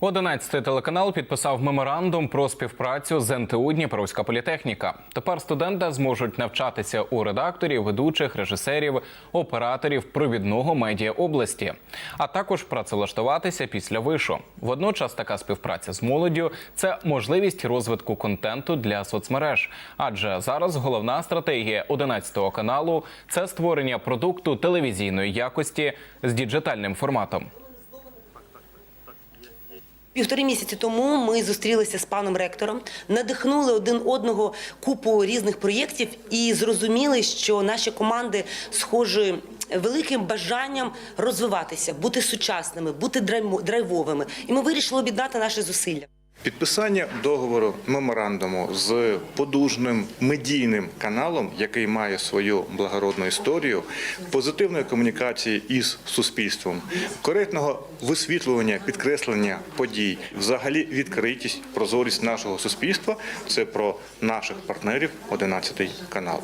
11 телеканал підписав меморандум про співпрацю з НТУ Дніпровська політехніка. Тепер студенти зможуть навчатися у редакторів, ведучих, режисерів, операторів провідного медіа області, а також працевлаштуватися після вишу. Водночас така співпраця з молоддю – це можливість розвитку контенту для соцмереж. Адже зараз головна стратегія 11 каналу це створення продукту телевізійної якості з діджитальним форматом. Півтори місяці тому ми зустрілися з паном ректором, надихнули один одного купу різних проєктів і зрозуміли, що наші команди схожі великим бажанням розвиватися, бути сучасними, бути драйвовими. І ми вирішили об'єднати наші зусилля. Підписання договору меморандуму з подужним медійним каналом, який має свою благородну історію, позитивної комунікації із суспільством, коректного висвітлювання, підкреслення подій, взагалі відкритість, прозорість нашого суспільства це про наших партнерів 11 канал.